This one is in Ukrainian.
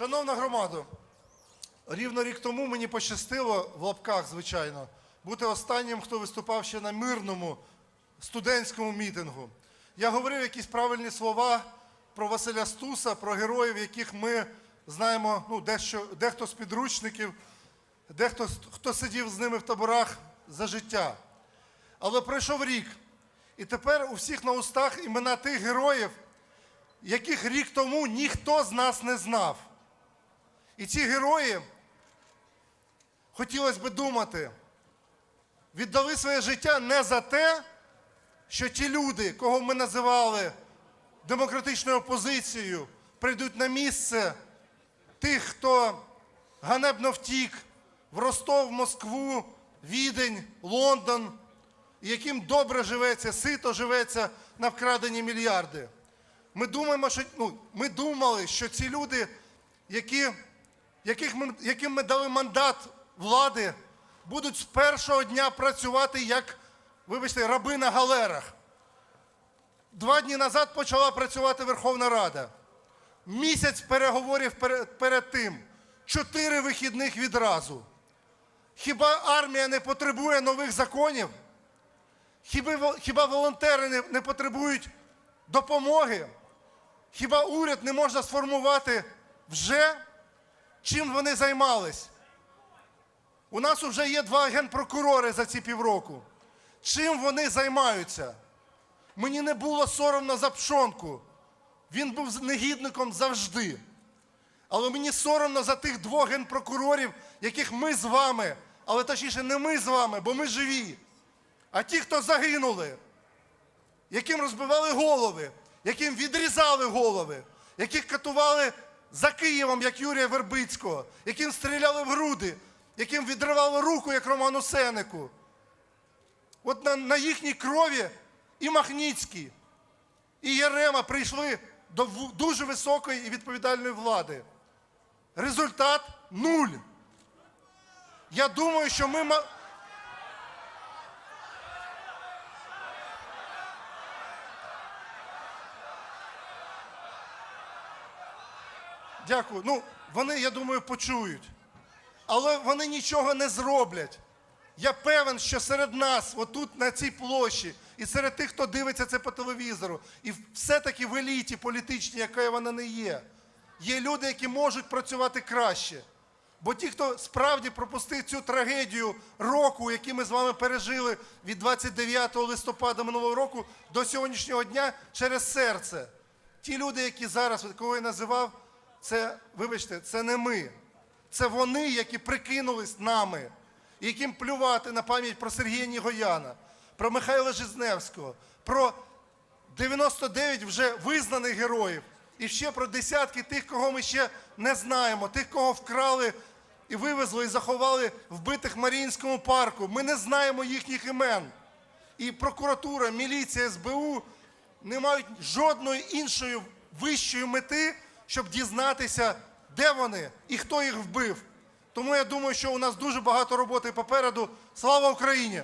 Шановна громада, рівно рік тому мені пощастило в лапках, звичайно, бути останнім, хто виступав ще на мирному студентському мітингу. Я говорив якісь правильні слова про Василя Стуса, про героїв, яких ми знаємо, ну, дещо, дехто з підручників, дехто хто сидів з ними в таборах за життя. Але пройшов рік, і тепер у всіх на устах імена тих героїв, яких рік тому ніхто з нас не знав. І ці герої, хотілося б думати, віддали своє життя не за те, що ті люди, кого ми називали демократичною опозицією, прийдуть на місце тих, хто ганебно втік в Ростов, Москву, Відень, Лондон, яким добре живеться, сито живеться на вкрадені мільярди. Ми думаємо, що ну, ми думали, що ці люди, які, яких ми, яким ми дали мандат влади, будуть з першого дня працювати як, вибачте, раби на галерах. Два дні назад почала працювати Верховна Рада. Місяць переговорів перед, перед тим, чотири вихідних відразу. Хіба армія не потребує нових законів? Хіба, хіба волонтери не, не потребують допомоги? Хіба уряд не можна сформувати вже, чим вони займались? У нас вже є два генпрокурори за ці півроку. Чим вони займаються? Мені не було соромно за пшонку. Він був негідником завжди. Але мені соромно за тих двох генпрокурорів, яких ми з вами, але точніше не ми з вами, бо ми живі. А ті, хто загинули, яким розбивали голови, яким відрізали голови, яких катували за Києвом, як Юрія Вербицького, яким стріляли в груди, яким відривали руку, як Роману Сенику. От на, на їхній крові і Махніцький, і Єрема прийшли до дуже високої і відповідальної влади. Результат нуль. Я думаю, що ми. Дякую. Ну, вони, я думаю, почують. Але вони нічого не зроблять. Я певен, що серед нас, отут на цій площі, і серед тих, хто дивиться це по телевізору, і все-таки в еліті політичній, яка вона не є, є люди, які можуть працювати краще. Бо ті, хто справді пропустив цю трагедію року, який ми з вами пережили від 29 листопада минулого року до сьогоднішнього дня через серце. Ті люди, які зараз, кого я називав, це, вибачте, це не ми. Це вони, які прикинулись нами, яким плювати на пам'ять про Сергія Нігояна, про Михайла Жизневського, про 99 вже визнаних героїв, і ще про десятки тих, кого ми ще не знаємо, тих, кого вкрали і вивезли і заховали вбитих в Маріїнському парку. Ми не знаємо їхніх імен. І прокуратура, міліція, СБУ не мають жодної іншої вищої мети, щоб дізнатися, де вони і хто їх вбив. Тому я думаю, що у нас дуже багато роботи попереду. Слава Україні!